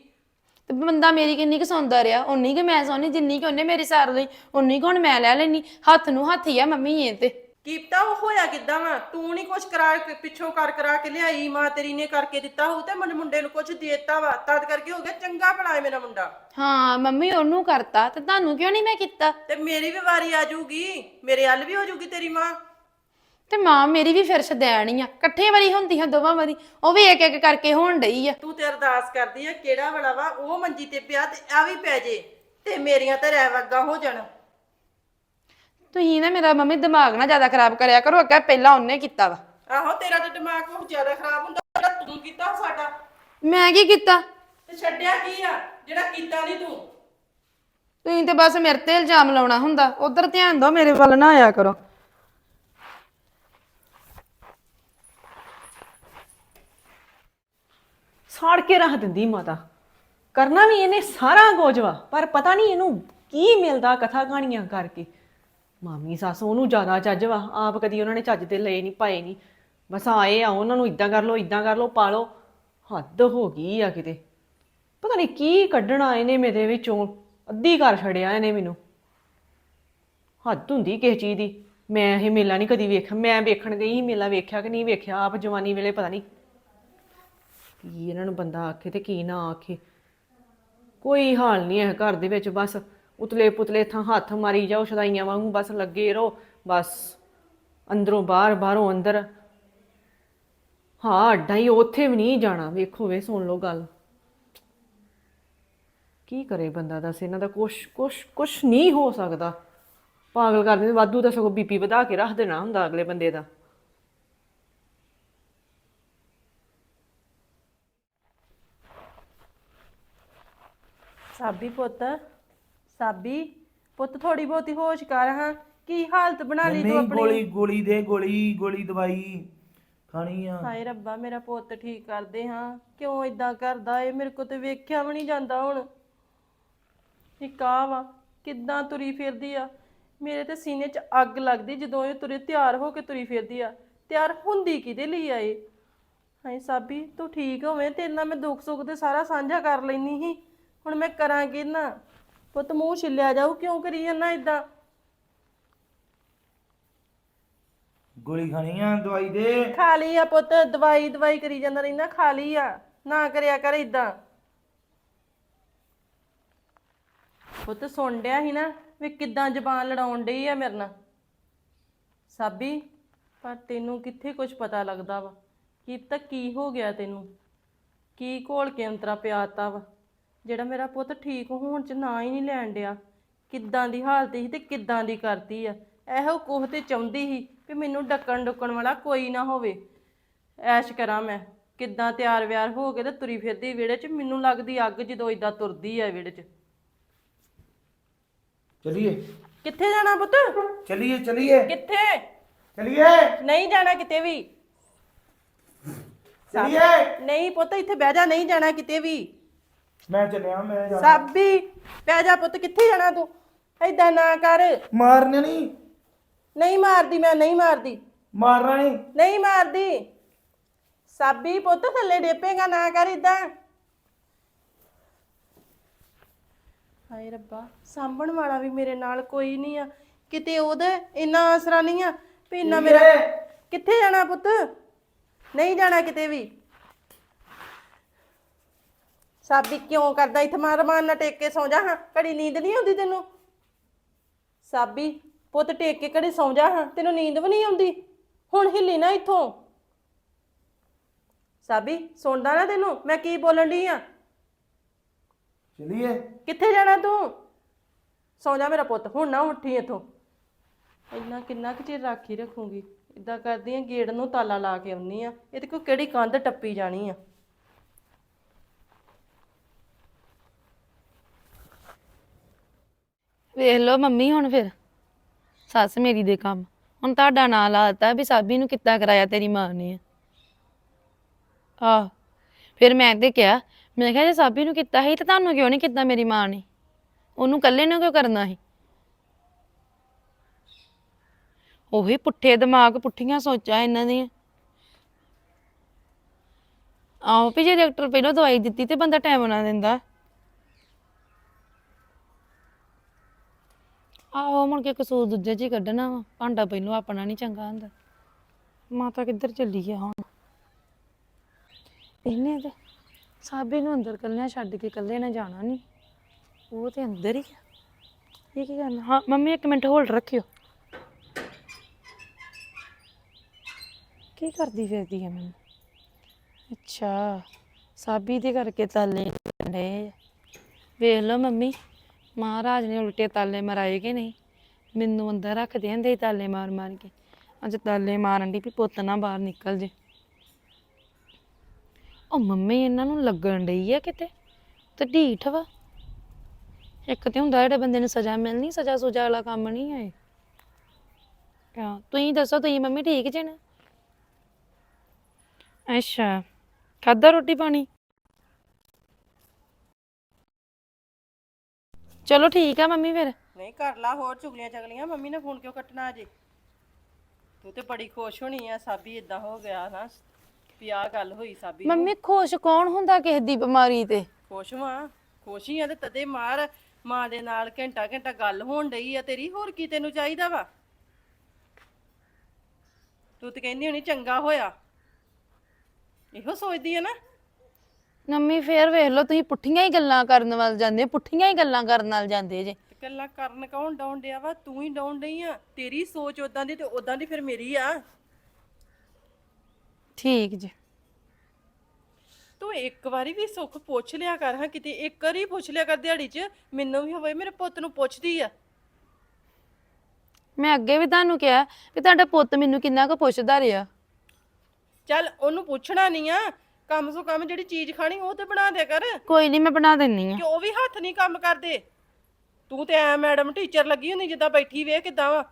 ਤੇ ਬੰਦਾ ਮੇਰੀ ਕਿੰਨੀ ਕੁ ਸੌਂਦਾ ਰਿਹਾ ਉਨੀ ਕਿ ਮੈਂ ਸੌਣੀ ਜਿੰਨੀ ਕਿ ਉਹਨੇ ਮੇਰੀ ਸਾਰ ਲਈ ਉਨੀ ਕੁ ਹੁਣ ਮੈਂ ਲੈ ਲੈਣੀ ਹੱਥ ਨੂੰ ਹੱਥ ਹੀ ਆ ਮੰਮੀ ਇਹ ਤੇ। ਕੀਪਤਾ ਉਹ ਹੋਇਆ ਕਿੱਦਾਂ ਵਾ? ਤੂੰ ਨਹੀਂ ਕੁਛ ਕਰਾ ਕੇ ਪਿੱਛੋਂ ਕਰ ਕਰਾ ਕੇ ਲਿਆਈ ਮਾਂ ਤੇਰੀ ਨੇ ਕਰਕੇ ਦਿੱਤਾ ਹੋਊ ਤੇ ਮੇਰੇ ਮੁੰਡੇ ਨੂੰ ਕੁਛ ਦੇਤਾ ਵਾ। ਤਦ ਕਰਕੇ ਹੋ ਗਿਆ ਚੰਗਾ ਬਣਾਏ ਮੇਰਾ ਮੁੰਡਾ। ਹਾਂ ਮੰਮੀ ਉਹਨੂੰ ਕਰਤਾ ਤੇ ਤੁਹਾਨੂੰ ਕਿਉਂ ਨਹੀਂ ਮੈਂ ਕੀਤਾ? ਤੇ ਮੇਰੀ ਵੀ ਵਾਰੀ ਆ ਜਾਊਗੀ ਮੇਰੇ ਹੱਲ ਵੀ ਹੋ ਜਾਊਗੀ ਤੇਰੀ ਮਾਂ। ਤੇ ਮਾਂ ਮੇਰੀ ਵੀ ਫਿਰ ਸਦੈਣੀ ਆ। ਇਕੱਠੇ ਵਾਰੀ ਹੁੰਦੀ ਆ ਦੋਵਾਂ ਵਾਰੀ। ਉਹ ਵੀ ਇੱਕ ਇੱਕ ਕਰਕੇ ਹੋਣ ਡਈ ਆ। ਤੂੰ ਤੇ ਅਰਦਾਸ ਕਰਦੀ ਆ ਕਿਹੜਾ ਵਾਲਾ ਵਾ? ਉਹ ਮੰਜੀ ਤੇ ਪਿਆ ਤੇ ਆ ਵੀ ਪੈ ਜੇ ਤੇ ਮੇਰੀਆਂ ਤਾਂ ਰਹਿ ਵਗਾ ਹੋ ਜਾਣ। ਤੁਸੀਂ ਨਾ ਮੇਰਾ ਮੰਮੀ ਦਿਮਾਗ ਨਾ ਜ਼ਿਆਦਾ ਖਰਾਬ ਕਰਿਆ ਕਰੋ ਅੱਗੇ ਪਹਿਲਾਂ ਉਹਨੇ ਕੀਤਾ ਵਾ। ਆਹੋ ਤੇਰਾ ਤਾਂ ਦਿਮਾਗ ਬਹੁਤ ਜ਼ਿਆਦਾ ਖਰਾਬ ਹੁੰਦਾ ਜਿਹੜਾ ਤੂੰ ਕੀਤਾ ਸਾਡਾ। ਮੈਂ ਕੀ ਕੀਤਾ? ਤੇ ਛੱਡਿਆ ਕੀ ਆ? ਜਿਹੜਾ ਕੀਤਾ ਨਹੀਂ ਤੂੰ। ਤੁਸੀਂ ਤੇ ਬਸ ਮੇਰੇ ਤੇ ਇਲਜ਼ਾਮ ਲਾਉਣਾ ਹੁੰਦਾ। ਉਧਰ ਧਿਆਨ ਦਿਓ ਮੇਰੇ ਵੱਲ ਨਾ ਆਇਆ ਕਰੋ। ਸਾੜ ਕੇ ਰੱਖ ਦਿੰਦੀ ਮਾਤਾ। ਕਰਨਾ ਵੀ ਇਹਨੇ ਸਾਰਾ ਗੋਜਵਾ, ਪਰ ਪਤਾ ਨਹੀਂ ਇਹਨੂੰ ਕੀ ਮਿਲਦਾ ਕਥਾ ਕਹਾਣੀਆਂ ਕਰਕੇ। ਮਾਮੀ ਸੱਸ ਉਹਨੂੰ ਜ਼ਿਆਦਾ ਚੱਜ ਵਾ, ਆਪ ਕਦੀ ਉਹਨਾਂ ਨੇ ਚੱਜ ਤੇ ਲਏ ਨਹੀਂ, ਪਾਏ ਨਹੀਂ। ਬਸ ਆਏ ਆ, ਉਹਨਾਂ ਨੂੰ ਇਦਾਂ ਕਰ ਲੋ ਇਦਾਂ ਕਰ ਲੋ ਪਾ ਲੋ ਹੱਦ ਹੋ ਗਈ ਆ ਕਿਤੇ। ਪਤਾ ਨਹੀਂ ਕੀ ਕੱਢਣਾ ਇਹਨੇ ਮੇਰੇ ਵਿੱਚੋਂ, ਅੱਧੀ ਕਰ ਛੜਿਆ ਇਹਨੇ ਮੈਨੂੰ। ਹੱਦ ਹੁੰਦੀ ਕਿਸੇ ਚੀਜ਼ ਦੀ। ਮੈਂ ਇਹ ਮੇਲਾ ਨਹੀਂ ਕਦੀ ਵੇਖਿਆ ਮੈਂ ਵੇਖਣ ਗਈ ਸੀ ਮੇਲਾ, ਵੇਖਿਆ ਕਿ ਨਹੀਂ ਵੇਖਿਆ, ਆਪ ਜਵਾਨੀ ਵੇਲੇ ਪਤਾ ਨਹੀਂ ਕੀ ਇਹਨਾਂ ਨੂੰ ਬੰਦਾ ਆਖੇ ਤੇ ਕੀ ਨਾ ਆਖੇ। ਕੋਈ ਹਾਲ ਨਹੀਂ ਹੈ ਘਰ ਦੇ ਵਿੱਚ, ਬਸ ਉਤਲੇ ਪੁਤਲੇ ਥਾਂ ਹੱਥ ਮਾਰੀ ਜਾਓ, ਸ਼ਦਾਈਆਂ ਵਾਂਗੂ ਬਸ ਲੱਗੇ ਰਹੋ, ਬਸ ਅੰਦਰੋਂ ਬਾਹਰ, ਬਾਹਰੋਂ ਅੰਦਰ। ਹਾਂ, ਅੱਡਾ ਹੀ ਉੱਥੇ ਵੀ ਨਹੀਂ ਜਾਣਾ। ਵੇਖੋ ਵੇ, ਸੁਣ ਲਓ ਗੱਲ। ਕੀ ਕਰੇ ਬੰਦਾ, ਦੱਸ ਇਹਨਾਂ ਦਾ ਕੁਛ ਕੁਛ ਕੁਛ ਨਹੀਂ ਹੋ ਸਕਦਾ। ਪਾਗਲ ਕਰਦੇ ਵਾਧੂ ਦਾ ਸਗੋਂ ਬੀਪੀ ਵਧਾ ਕੇ ਰੱਖ ਦੇਣਾ ਹੁੰਦਾ ਅਗਲੇ ਬੰਦੇ ਦਾ। ਸਾਬੀ ਪੁੱਤ ਸਾਬੀ ਪੁੱਤ ਥੋੜੀ ਬਹੁਤੀ ਹੋਸ਼ ਕਰ ਹਾਂ। ਕੀ ਹਾਲਤ ਬਣਾ ਲਈ ਤੂੰ ਨਹੀਂ ਆਪਣੀ? ਗੋਲੀ ਗੋਲੀ ਦੇ ਗੋਲੀ ਗੋਲੀ ਦਵਾਈ ਖਾਣੀ ਆ। ਹਾਏ ਰੱਬਾ ਮੇਰਾ ਪੁੱਤ ਠੀਕ ਕਰਦੇ ਹਾਂ। ਕਿਉਂ ਇਦਾਂ ਕਰਦਾ ਏ? ਮੇਰੇ ਕੋ ਤੇ ਵੇਖਿਆ ਵੀ ਨਹੀਂ ਜਾਂਦਾ ਹੁਣ। ਇਹ ਕਾ ਵਾ ਕਿੱਦਾਂ ਤੁਰੀ ਫਿਰਦੀ ਆ? ਮੇਰੇ ਤੇ ਸੀਨੇ 'ਚ ਅੱਗ ਲੱਗਦੀ ਜਦੋਂ ਇਹ ਤੁਰੇ ਤਿਆਰ ਹੋ ਕੇ ਤੁਰੀ ਫਿਰਦੀ ਆ। ਤਿਆਰ ਹੁੰਦੀ ਕਿਹਦੇ ਲਈ ਆ ਇਹ? ਹਾਏ ਸਾਬੀ ਤੂੰ ਠੀਕ ਹੋਵੇਂ ਤੇਰੇ ਨਾਲ ਮੈਂ ਦੁੱਖ ਸੁੱਖ ਤੇ ਸਾਰਾ ਸਾਂਝਾ ਕਰ ਲੈਣੀ ਸੀ। ਹੁਣ ਮੈਂ ਕਰਾਂ ਕੀ ਨਾ? ਪੁੱਤ ਮੂੰਹ ਛਿੱਲਿਆ ਜਾਊ ਕਿਉਂ ਕਰੀ ਜਾਂਦਾ ਇਦਾਂ ਗੋਲੀ ਖਾਣੀ ਆ ਦਵਾਈ ਦੇ? ਖਾ ਲਈ ਆ ਪੁੱਤ ਦਵਾਈ ਦਵਾਈ ਕਰੀ ਜਾਂਦਾ ਰਹਿੰਦਾ ਖਾ ਲਈ ਆ। ਨਾ ਕਰਿਆ ਕਰ ਇਦਾਂ ਪੁੱਤ ਸੁਣ ਡਿਆ ਸੀ ਨਾ ਵੀ ਕਿੱਦਾਂ ਜ਼ਬਾਨ ਲੜਾਉਣ ਡਈ ਆ ਮੇਰੇ ਨਾਲ। ਸਾਬੀ ਪਰ ਤੈਨੂੰ ਕਿੱਥੇ ਕੁਝ ਪਤਾ ਲੱਗਦਾ ਵਾ? ਕੀ ਪਤਾ ਕੀ ਹੋ ਗਿਆ ਤੈਨੂੰ? ਕੀ ਘੋਲ ਕੇ ਅੰਤਰਾ ਪਿਆਤਾ ਵਾ? ਜਿਹੜਾ ਮੇਰਾ ਪੁੱਤ ਠੀਕ ਹੋਣ ਚ ਨਾ ਹੀ ਨਹੀਂ ਲੈਣ ਡਿਆ। ਕਿੱਦਾਂ ਦੀ ਹਾਲਤ ਸੀ ਤੇ ਕਿੱਦਾਂ ਦੀ ਕਰਤੀ ਆ। ਇਹੋ ਕੋਹ ਤੇ ਚਾਹੁੰਦੀ ਸੀ ਵੀ ਮੈਨੂੰ ਡੱਕਣ ਡੁੱਕਣ ਵਾਲਾ ਕੋਈ ਨਾ ਹੋਵੇ। ਐਸ਼ ਕਰਾਂ ਮੈਂ ਕਿੱਦਾਂ ਤਿਆਰ ਵਿਆਰ ਹੋ ਕੇ ਤੇ ਤੁਰੀ ਫਿਰਦੀ ਵਿਹੜੇ 'ਚ ਮੈਨੂੰ ਲੱਗਦੀ ਅੱਗ ਜਦੋਂ ਇਦਾਂ ਤੁਰਦੀ ਆ ਵਿਹੜੇ 'ਚ। ਚਲਿਏ। ਕਿੱਥੇ ਜਾਣਾ ਪੁੱਤ? ਚਲਿਏ ਚਲਿਏ। ਕਿੱਥੇ? ਚਲਿਏ। ਨਹੀਂ ਜਾਣਾ ਕਿਤੇ ਵੀ। ਚਲਿਏ। ਨਹੀਂ ਪੁੱਤ ਇੱਥੇ ਬਹਿ ਜਾ ਨਹੀਂ ਜਾਣਾ ਕਿਤੇ ਵੀ। ਮੈਂ ਚੱਲਿਆ ਮੈਂ ਜਾ ਸਾਬੀ ਬਹਿ ਜਾ ਪੁੱਤ ਕਿੱਥੇ ਜਾਣਾ ਤੂੰ? ਏਦਾਂ ਨਾ ਕਰ। ਮਾਰਨਾ ਨਹੀਂ। ਨਹੀਂ ਮਾਰਦੀ ਮੈਂ ਨਹੀਂ ਮਾਰਦੀ। ਮਾਰਨਾ ਨਹੀਂ। ਨਹੀਂ ਮਾਰਦੀ। ਸਾਬੀ ਪੁੱਤ ਥੱਲੇ ਡੇਪੇਗਾ ਨਾ ਕਰ ਇਦਾਂ ਹਾਏ ਰੱਬਾ ਸਾਂਭਣ ਵਾਲਾ ਵੀ ਮੇਰੇ ਨਾਲ ਕੋਈ ਨਹੀਂ ਆ। ਕਿਤੇ ਉਹਦਾ ਇੰਨਾ ਆਸਰਾ ਨਹੀਂ ਆ ਵੀ ਇੰਨਾ ਮੇਰਾ ਕਿੱਥੇ ਜਾਣਾ ਪੁੱਤ? ਨਹੀਂ ਜਾਣਾ ਕਿਤੇ ਵੀ। ਸਾਬੀ ਕਿਉਂ ਕਰਦਾ? ਇੱਥੇ ਮਾਰ ਮਾਰ ਨਾ ਟੇਕ ਕੇ ਸੌਂ ਜਾ ਹਾਂ। ਘੜੀ ਨੀਂਦ ਨਹੀਂ ਆਉਂਦੀ ਤੈਨੂੰ? ਸਾਬੀ ਪੁੱਤ ਟੇਕ ਕੇ ਘੜੀ ਸੌਂ ਜਾ ਹਾਂ। ਤੈਨੂੰ ਨੀਂਦ ਵੀ ਨਹੀਂ ਆਉਂਦੀ? ਹੁਣ ਹਿੱਲੀ ਨਾ ਇੱਥੋਂ। ਸਾਬੀ ਸੁਣਦਾ ਨਾ ਤੈਨੂੰ? ਮੈਂ ਕੀ ਬੋਲਣ ਡਈ ਆ? ਚਲਿਏ। ਕਿੱਥੇ ਜਾਣਾ ਤੂੰ? ਸੌਂ ਜਾ ਮੇਰਾ ਪੁੱਤ ਹੁਣ ਨਾ ਉੱਠੀ ਇੱਥੋਂ। ਇੰਨਾ ਕਿੰਨਾ ਕੁ ਚਿਰ ਰਾਖੀ ਰੱਖੂੰਗੀ। ਇਦਾਂ ਕਰਦੀ ਆ ਗੇਟ ਨੂੰ ਤਾਲਾ ਲਾ ਕੇ ਆਉਣੀ ਆ। ਇਹਦੇ ਕੋ ਕਿਹੜੀ ਕੰਧ ਟੱਪੀ ਜਾਣੀ ਆ। ਵੇਖ ਲਓ ਮੰਮੀ ਹੁਣ ਫਿਰ। ਸੱਸ ਮੇਰੀ ਦੇ ਕੰਮ। ਹੁਣ ਤੁਹਾਡਾ ਨਾਂ ਲਾਤਾ ਵੀ ਸਾਬੀ ਨੂੰ ਕਿੱਦਾਂ ਕਰਾਇਆ ਤੇਰੀ ਮਾਂ ਨੇ। ਆਹ, ਫਿਰ ਮੈਂ ਤੇ ਕਿਹਾ, ਮੈਂ ਕਿਹਾ ਜੇ ਸਾਬੀ ਨੂੰ ਕੀਤਾ ਸੀ ਤਾਂ ਤੁਹਾਨੂੰ ਕਿਉਂ ਨਹੀਂ ਕੀਤਾ ਮੇਰੀ ਮਾਂ ਨੇ? ਉਹਨੂੰ ਇਕੱਲੇ ਨੂੰ ਕਿਉਂ ਕਰਨਾ ਸੀ? ਉਹੀ ਪੁੱਠੇ ਦਿਮਾਗ ਪੁੱਠੀਆਂ ਸੋਚਾਂ ਇਹਨਾਂ ਦੀਆਂ। ਆਹੋ ਵੀ ਜੇ ਡਾਕਟਰ ਪਹਿਲਾਂ ਦਵਾਈ ਦਿੱਤੀ ਤੇ ਬੰਦਾ ਟਾਈਮ ਨਾ ਦਿੰਦਾ। ਆਹੋ ਮੁੜ ਕੇ ਕਸੂਰ ਦੂਜੇ 'ਚ ਹੀ ਕੱਢਣਾ ਵਾ, ਭਾਂਡਾ ਪਹਿਲੋਂ ਆਪਣਾ ਨਹੀਂ ਚੰਗਾ ਹੁੰਦਾ। ਮਾਤਾ ਕਿੱਧਰ ਚੱਲੀ ਆ ਹੁਣ? ਇਹਨੇ ਤੇ ਸਾਬੀ ਨੂੰ ਅੰਦਰ ਕੱਲਿਆਂ ਛੱਡ ਕੇ ਕੱਲੇ ਨੇ ਜਾਣਾ ਨਹੀਂ ਉਹ ਤੇ ਅੰਦਰ ਹੀ ਆ। ਇਹ ਕੀ ਕਰਨਾ? ਹਾਂ, ਮੰਮੀ ਇੱਕ ਮਿੰਟ ਹੋਲਡ ਰੱਖਿਓ। ਕੀ ਕਰਦੀ ਫਿਰਦੀ ਹੈ ਮੈਨੂੰ? ਅੱਛਾ, ਸਾਬੀ ਦੇ ਕਰਕੇ ਤਾਲੇ ਡਏ ਆ। ਵੇਖ ਲਓ ਮੰਮੀ। ਮਹਾਰਾਜ ਨੇ ਉਲਟੇ ਤਾਲੇ ਮਰਾਏ ਕਿ ਨਹੀਂ? ਮੈਨੂੰ ਅੰਦਰ ਰੱਖਦੇ ਹੁੰਦੇ ਤਾਲੇ ਮਾਰ ਮਾਰ ਕੇ। ਅੱਜ ਤਾਲੇ ਮਾਰਨ ਦੀ ਵੀ ਪੁੱਤ ਨਾ ਬਾਹਰ ਨਿਕਲ ਜੇ। ਉਹ ਮੰਮੀ ਇਹਨਾਂ ਨੂੰ ਲੱਗਣ ਡਈ ਆ ਕਿਤੇ? ਤੇ ਢੀਠ ਵਾ। ਇੱਕ ਤੇ ਹੁੰਦਾ ਜਿਹੜੇ ਬੰਦੇ ਨੂੰ ਸਜ਼ਾ ਮਿਲਣੀ, ਸਜ਼ਾ ਸੁਜਾ ਵਾਲਾ ਕੰਮ ਨਹੀਂ ਹੈ ਹਾਂ ਤੁਸੀਂ ਦੱਸੋ, ਤੁਸੀਂ ਮੰਮੀ ਠੀਕ ਜੇ ਨਾ? ਅੱਛਾ। ਖਾਦਾ ਰੋਟੀ ਪਾਣੀ? ਚਲੋ ਠੀਕ ਆ ਮੰਮੀ ਫਿਰ। ਨਹੀਂ ਕਰ ਲਾ ਹੋਰ ਚੁਗਲੀਆਂ ਚਗਲੀਆਂ ਮੰਮੀ ਨੇ ਫੋਨ ਕਿਉਂ ਕੱਟਣਾ ਅਜੇ? ਤੂੰ ਤੇ ਬੜੀ ਖੁਸ਼ ਹੋਣੀ ਆ ਸਾਬੀ ਇਦਾਂ ਹੋ ਗਿਆ ਨਾ ਵੀ ਆਹ ਗੱਲ ਹੋਈ ਸਾਬੀ ਨੂੰ। ਮੰਮੀ ਖੁਸ਼ ਕੌਣ ਹੁੰਦਾ ਕਿਸੇ ਦੀ ਬਿਮਾਰੀ ਤੇ? ਖੁਸ਼ ਵਾਂ ਖੁਸ਼ ਹੀ ਆ ਤੇ ਤਦੇ ਮਾਰ ਮਾਂ ਦੇ ਨਾਲ ਘੰਟਾ ਘੰਟਾ ਗੱਲ ਹੋਣ ਡਈ ਆ ਤੇਰੀ ਹੋਰ ਕੀ ਤੈਨੂੰ ਚਾਹੀਦਾ ਵਾ? ਤੂੰ ਤੇ ਕਹਿੰਦੀ ਹੋਣੀ ਚੰਗਾ ਹੋਇਆ। ਇਹੋ ਸੋਚਦੀ ਆ ਨਾ। ਮੰਮੀ ਫੇਰ ਵੇਖ ਲਓ ਤੁਸੀਂ ਪੁੱਠੀਆਂ ਹੀ ਗੱਲਾਂ ਕਰਨ ਵੱਲ ਜਾਂਦੇ ਪੁੱਠੀਆਂ ਹੀ ਗੱਲਾਂ ਕਰਨ ਨਾਲ ਜਾਂਦੇ ਜੇ। ਗੱਲਾਂ ਕਰਨ ਕੌਣ ਡਾਉਣ ਡਿਆ ਵਾ? ਤੂੰ ਹੀ ਡਾਉਣ ਡਈ ਆ। ਤੇਰੀ ਸੋਚ ਉਦਾਂ ਦੀ ਤੇ ਉਦਾਂ ਦੀ ਫਿਰ ਮੇਰੀ ਆ। ਠੀਕ ਜੀ। ਤੂੰ ਇੱਕ ਵਾਰੀ ਵੀ ਸੁੱਖ ਪੁੱਛ ਲਿਆ ਕਰ ਹਾਂ ਕਿਤੇ ਇੱਕ ਵਾਰੀ ਪੁੱਛ ਲਿਆ ਕਰ ਦਿਹਾੜੀ 'ਚ। ਮੈਨੂੰ ਵੀ ਹੋਵੇ ਮੇਰੇ ਪੁੱਤ ਨੂੰ ਪੁੱਛਦੀ ਆ। ਮੈਂ ਅੱਗੇ ਵੀ ਤੁਹਾਨੂੰ ਕਿਹਾ ਵੀ ਤੁਹਾਡਾ ਪੁੱਤ ਮੈਨੂੰ ਕਿੰਨਾ ਕੁ ਪੁੱਛਦਾ ਰਿਹਾ। ਚੱਲ ਉਹਨੂੰ ਪੁੱਛਣਾ ਨਹੀਂ ਆ। ਕੰਮ ਸੋ ਕੰਮ ਜਿਹੜੀ ਚੀਜ਼ ਖਾਣੀ ਉਹ ਤੇ ਬਣਾ ਦਿਆ ਕਰ। ਕੋਈ ਨਹੀਂ ਮੈਂ ਬਣਾ ਦਿੰਨੀ ਆ। ਕਿ ਉਹ ਵੀ ਹੱਥ ਨਹੀਂ ਕੰਮ ਕਰਦੇ? ਤੂੰ ਤੇ ਐ ਮੈਡਮ ਟੀਚਰ ਲੱਗੀ ਹੁੰਦੀ ਜਿੱਦਾਂ ਬੈਠੀ ਵੇ ਕਿਦਾਂ ਵਾ?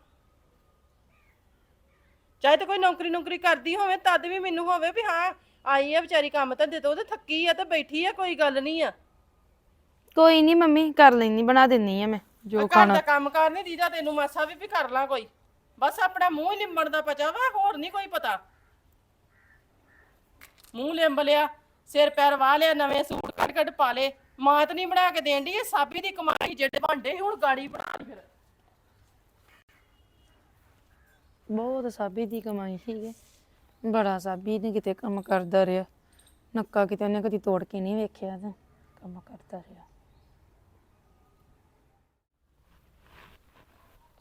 ਚਾਹੇ ਤੇ ਕੋਈ ਨੌਕਰੀ ਨੌਕਰੀ ਕਰਦੀ ਹੋਵੇ ਤਦ ਵੀ ਮੈਨੂੰ ਹੋਵੇ ਵੀ ਹਾਂ ਆਈ ਆ ਵਿਚਾਰੀ ਕੰਮ ਧੰਦੇ ਤੋਂ ਉਹ ਤੇ ਥੱਕੀ ਆ ਤੇ ਬੈਠੀ ਆ ਕੋਈ ਗੱਲ ਨਹੀਂ ਆ। ਕੋਈ ਨਹੀਂ ਮੰਮੀ ਕਰ ਲੈਣੀ ਬਣਾ ਦਿੰਨੀ ਆ ਮੈਂ ਜੋ ਘਰ ਖਾਣਾ। ਦਾ ਕੰਮ ਕਾਰ ਨਹੀਂ ਦੀਦਾ ਤੈਨੂੰ ਮਾਸਾ ਵੀ ਵੀ ਕਰ ਲਾਂ ਕੋਈ। ਬਸ ਆਪਣਾ ਮੂੰਹ ਹੀ ਲਿੰਬਣ ਦਾ ਪਚਾ ਵਾ ਹੋਰ ਨਹੀਂ ਕੋਈ ਪਤਾ। ਮੂੰਹ ਲਿੰਬ ਲਿਆ ਸਿਰ ਪੈਰ ਵਾਹ ਲਿਆ ਨਵੇਂ ਸੂਟ ਕੱਢ ਕੱਢ ਪਾ ਲੇ ਮਾਤ ਨਹੀਂ ਬਣਾ ਕੇ ਦੇਣ ਦੀ ਇਹ ਸਾਬੀ ਦੀ ਕਮਾਈ ਜਿਹੜੇ ਭਾਂਡੇ ਹੁਣ ਗਾੜੀ ਬਣਾ ਲਈ ਫਿਰ। ਬਹੁਤ ਸਾਬੀ ਦੀ ਕਮਾਈ ਸੀਗੇ ਬੜਾ ਸਾਬੀ ਨੇ ਕਿਤੇ ਕੰਮ ਕਰਦਾ ਰਿਹਾ। ਨੱਕਾ ਕਿਤੇ ਉਹਨੇ ਕਦੀ ਤੋੜ ਕੇ ਨਹੀਂ ਵੇਖਿਆ ਤੇ ਕੰਮ ਕਰਦਾ ਰਿਹਾ।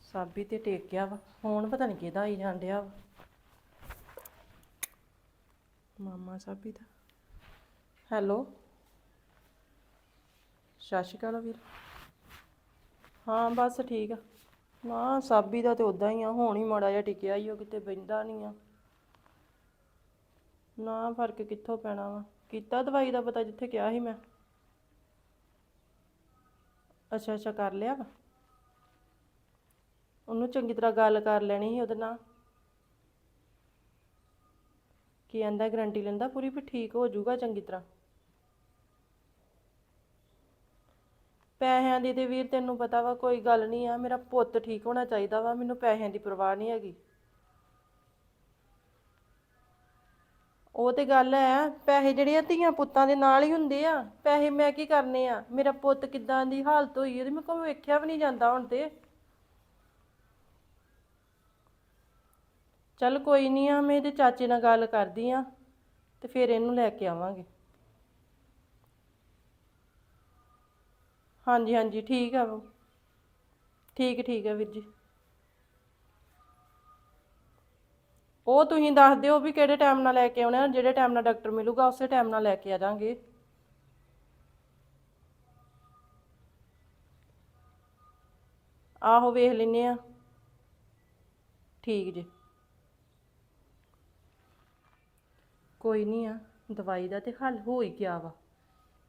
ਸਾਬੀ ਤੇ ਟੇਕ ਗਿਆ ਵਾ ਹੁਣ ਪਤਾ ਨਹੀਂ ਕਿਹਦਾ ਆਈ ਜਾਣ ਡਿਆ ਵਾ। ਮਾਮਾ ਸਾਬੀ ਦਾ। ਹੈਲੋ ਸਤਿ ਸ਼੍ਰੀ ਅਕਾਲ ਵੀਰ। ਹਾਂ, ਬਸ ਠੀਕ ਆ। ਨਾ, ਸਾਬੀ ਦਾ ਤੇ ਉਦਾਂ ਹੀ ਆ, ਹੁਣ ਹੀ ਮਾੜਾ ਜਿਹਾ ਟਿਕਿਆ ਹੀ ਉਹ ਕਿਤੇ ਬੈਂਦਾ ਨਹੀਂ ਆ। ਨਾ, ਫ਼ਰਕ ਕਿੱਥੋਂ ਪੈਣਾ ਵਾ? ਕੀਤਾ ਦਵਾਈ ਦਾ ਪਤਾ ਜਿੱਥੇ ਕਿਹਾ ਸੀ ਮੈਂ? ਅੱਛਾ ਅੱਛਾ, ਕਰ ਲਿਆ ਵਾ। ਉਹਨੂੰ ਚੰਗੀ ਤਰ੍ਹਾਂ ਗੱਲ ਕਰ ਲੈਣੀ ਸੀ ਉਹਦੇ ਨਾਲ। ਕੀ ਆਂਦਾ ਗਰੰਟੀ ਲੈਂਦਾ ਪੂਰੀ ਵੀ ਠੀਕ ਹੋ ਜਾਊਗਾ ਚੰਗੀ ਤਰ੍ਹਾਂ। ਪੈਸਿਆਂ ਦੀ ਤੇ ਵੀਰ ਤੈਨੂੰ ਪਤਾ ਵਾ ਕੋਈ ਗੱਲ ਨਹੀਂ ਆ, ਮੇਰਾ ਪੁੱਤ ਠੀਕ ਹੋਣਾ ਚਾਹੀਦਾ ਵਾ, ਮੈਨੂੰ ਪੈਸਿਆਂ ਦੀ ਪਰਵਾਹ ਨਹੀਂ ਹੈਗੀ। ਉਹ ਤੇ ਗੱਲ ਹੈ, ਪੈਸੇ ਜਿਹੜੇ ਆ ਧੀਆਂ ਪੁੱਤਾਂ ਦੇ ਨਾਲ ਹੀ ਹੁੰਦੇ ਆ, ਪੈਸੇ ਮੈਂ ਕੀ ਕਰਨੇ ਆ, ਮੇਰਾ ਪੁੱਤ ਕਿੱਦਾਂ ਦੀ ਹਾਲਤ ਹੋਈ ਉਹਦੀ ਮੈਂ ਕੋਈ ਵੇਖਿਆ ਵੀ ਨਹੀਂ ਜਾਂਦਾ ਹੁਣ ਤੇ। ਚੱਲ ਕੋਈ ਨਹੀਂ ਆ, ਮੈਂ ਇਹਦੇ ਚਾਚੇ ਨਾਲ ਗੱਲ ਕਰਦੀ ਆ ਤੇ ਫਿਰ ਇਹਨੂੰ ਲੈ ਕੇ ਆਵਾਂਗੇ। ਹਾਂਜੀ ਹਾਂਜੀ, ਠੀਕ ਆ ਉਹ ਠੀਕ ਠੀਕ ਆ ਵੀਰ ਜੀ। ਉਹ ਤੁਸੀਂ ਦੱਸ ਦਿਓ ਵੀ ਕਿਹੜੇ ਟਾਈਮ ਨਾਲ ਲੈ ਕੇ ਆਉਣਾ ਜਿਹੜੇ ਟਾਈਮ ਨਾਲ ਡਾਕਟਰ ਮਿਲੂਗਾ, ਉਸੇ ਟਾਈਮ ਨਾਲ ਲੈ ਕੇ ਆ ਜਾਾਂਗੇ। ਆਹੋ ਵੇਖ ਲੈਨੇ ਆ। ਠੀਕ ਜੀ। ਕੋਈ ਨਹੀਂ ਆ, ਦਵਾਈ ਦਾ ਤੇ ਹੱਲ ਹੋ ਹੀ ਗਿਆ ਵਾ।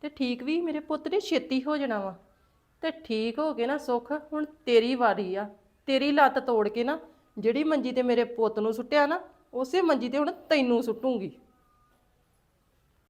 ਤੇ ਠੀਕ ਵੀ ਮੇਰੇ ਪੁੱਤ ਨੇ ਛੇਤੀ ਹੋ ਜਾਣਾ ਵਾ। ਤੇ ਠੀਕ ਹੋ ਕੇ ਨਾ ਸੁੱਖ, ਹੁਣ ਤੇਰੀ ਵਾਰੀ ਆ। ਤੇਰੀ ਲੱਤ ਤੋੜ ਕੇ ਨਾ, ਜਿਹੜੀ ਮੰਜੀ ਤੇ ਮੇਰੇ ਪੁੱਤ ਨੂੰ ਸੁੱਟਿਆ ਨਾ, ਉਸੇ ਮੰਜੀ ਤੇ ਹੁਣ ਤੈਨੂੰ ਸੁੱਟੂਗੀ।